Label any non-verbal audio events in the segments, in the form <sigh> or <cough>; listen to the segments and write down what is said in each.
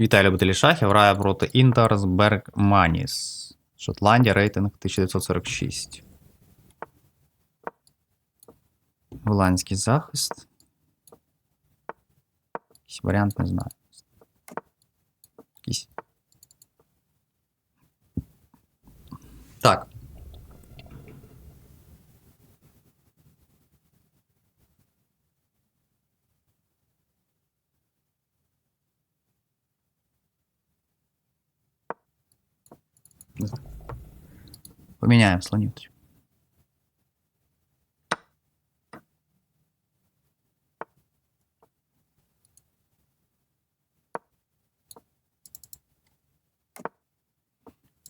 Вітаю любителі шахів. Грає проти Інтерс Бергманіс. Шотландія, рейтинг 1946. Голландський захист. Якийсь варіант не знаю. Якийсь. Так. Поміняємо слонів. тоді.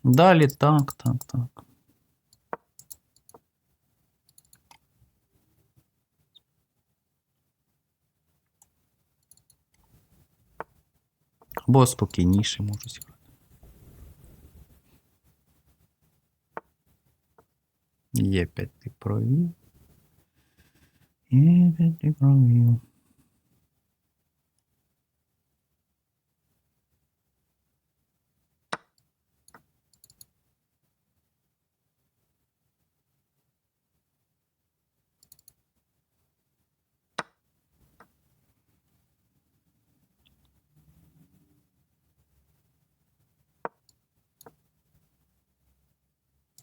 Далі так, так, так. Або спокійніше можу зіграти. Є 5 ти провів. Є 5 ти провів.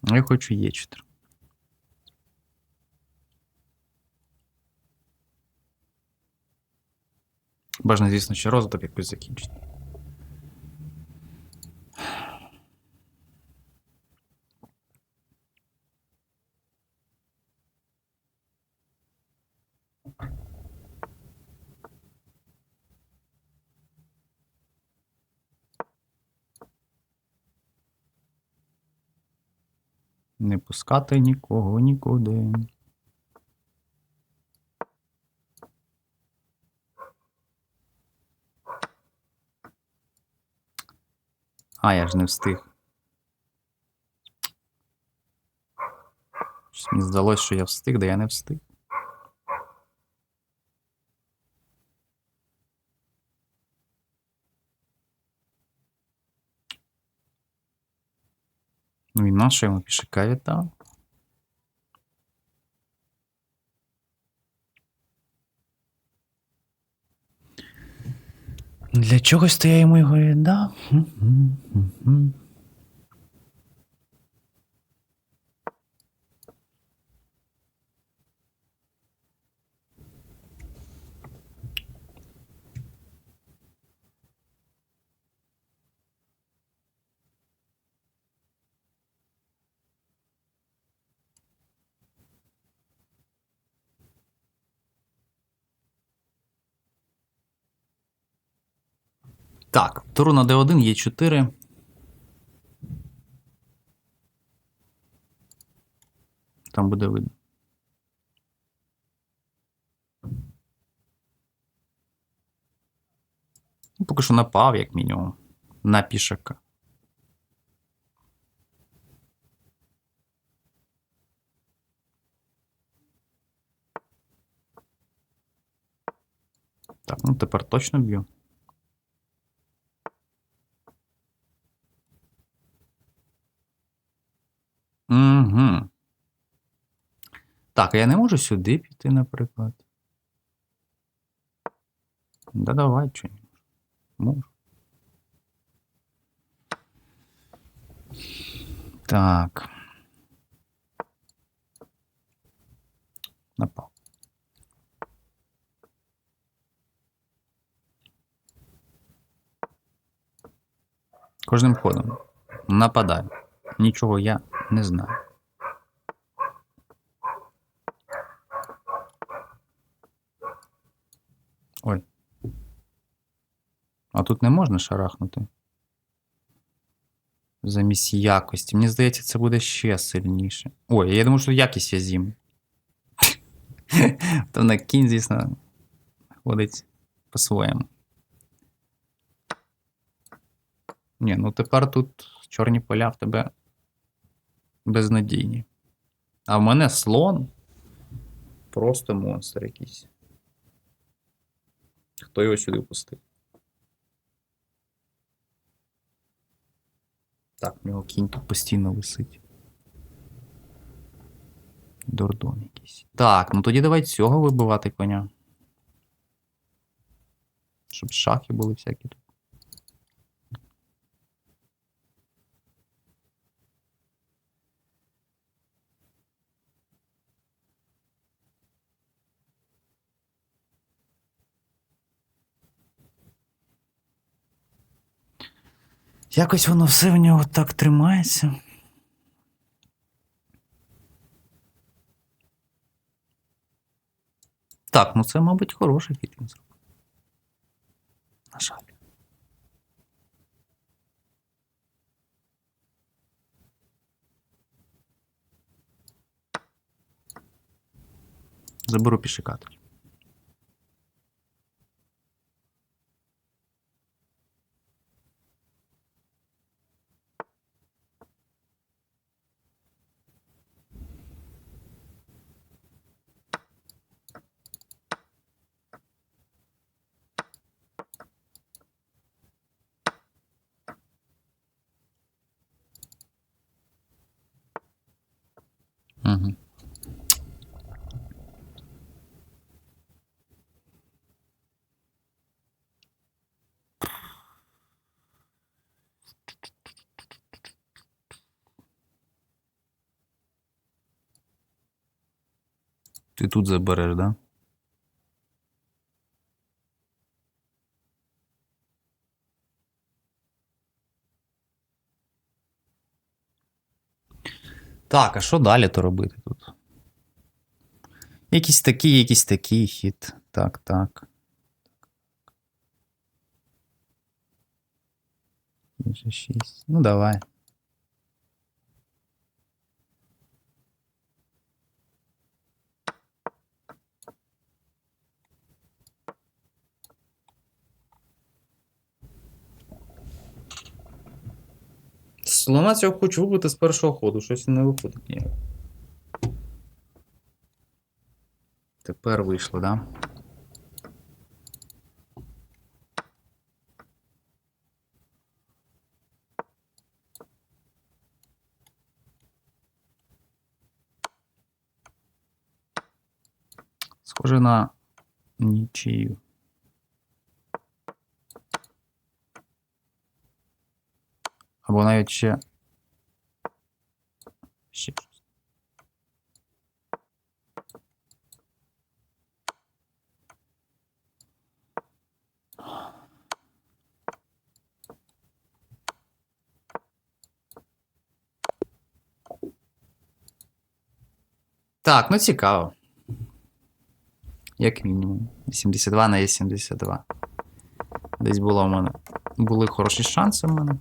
Я хочу Е4. Бажано, звісно, ще розвиток якось закінчити. Не пускати нікого нікуди. А, я ж не встиг. Щось мені здалося, що я встиг, де я не встиг. Ну і на що йому пішака віддав? Для чогось то я йому його віддав? Так, туру на D1 є 4. Там буде видно. Ну, Поки що напав, як мінімум, на пішака. Так, ну тепер точно б'ю. Угу. Так, я не можу сюди піти, наприклад. Да давай, чого не. Можу. Так. Напав. Кожним ходом. Нападаю. Нічого я не знаю. Ой. А тут не можна шарахнути. Замість якості. Мені здається, це буде ще сильніше. Ой, я думаю, що якість я з'їм. <laughs> То на кінь, звісно, ходить по-своєму. Ні, ну тепер тут чорні поля в тебе безнадійні. А в мене слон просто монстр якийсь. Хто його сюди пустив? Так, в нього кінь тут постійно висить. Дордон якийсь. Так, ну тоді давай цього вибивати коня. Щоб шахи були всякі Якось воно все в нього так тримається. Так, ну це, мабуть, хороший хід він зробив. На жаль. Заберу пішака Ти тут забереш, да? Так, а що далі то робити тут? Якийсь такий, якийсь такий хід. Так, так. 6. Ну, давай. Слона цього хочу вибити з першого ходу, щось не виходить ніяк. Тепер вийшло, да? Схоже на нічию. Або навіть ще. Ще щось. Так, ну цікаво. Як мінімум. 82 на 82. Десь було в мене. Були хороші шанси в мене.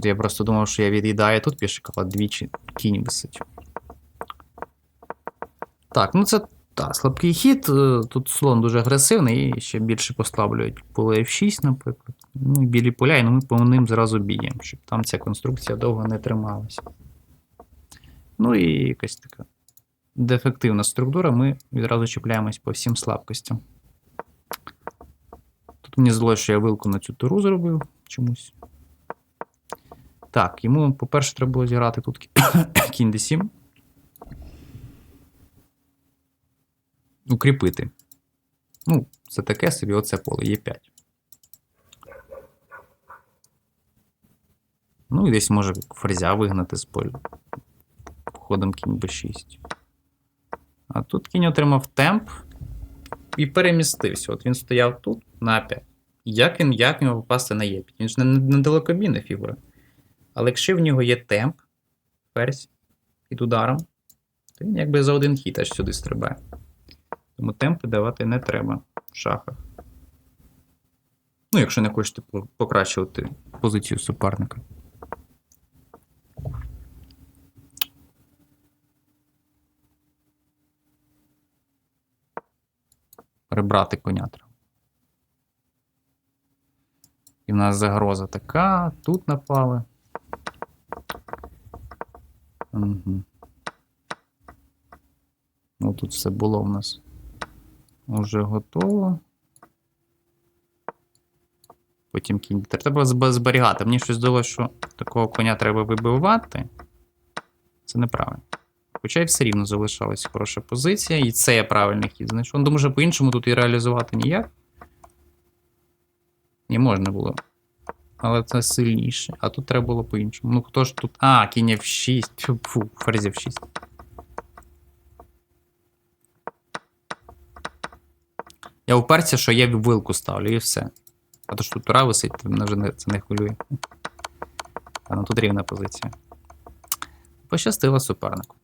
Тут я просто думав, що я від'їдаю тут пішка, а двічі кінь висить. Так, ну це та, слабкий хід. е, Тут слон дуже агресивний і ще більше послаблюють поле F6, наприклад. Ну білі поля, і ми по ним зразу б'ємо, щоб там ця конструкція довго не трималася. Ну і якась така дефективна структура, ми відразу чіпляємось по всім слабкостям. Тут мені здалося, що я вилку на цю туру зробив чомусь. Так, йому, по-перше, треба було зіграти тут кінь d7. Укріпити. Ну, це таке собі, оце поле Е5. Ну і десь може ферзя вигнати з поля. Ходом кінь b6. А тут кінь отримав темп і перемістився. От він стояв тут на 5. Як він як йому попасти на Е5? Він ж не, не далекобійна фігура. Але якщо в нього є темп, ферзь під ударом, то він якби за один хід аж сюди стрибає. Тому темпи давати не треба в шахах. Ну, якщо не хочете покращувати позицію суперника. Прибрати коня треба. І в нас загроза така, тут напали. Угу. Ну, тут все було в нас вже готово. Потім кінь. Треба зберігати. Мені щось здалося, що такого коня треба вибивати. Це неправильно. Хоча й все рівно залишалась хороша позиція, і це я правильний хід знайшов. Ну, Тому що по-іншому тут і реалізувати ніяк. Не можна було. Але це сильніше. А тут треба було по-іншому. Ну хто ж тут. А, кінь F6. Фу, ферзь F6. Я вперся, що я вилку ставлю і все. А то ж тут тура висить, мене вже не, це не хвилює. А ну тут рівна позиція. Пощастило супернику.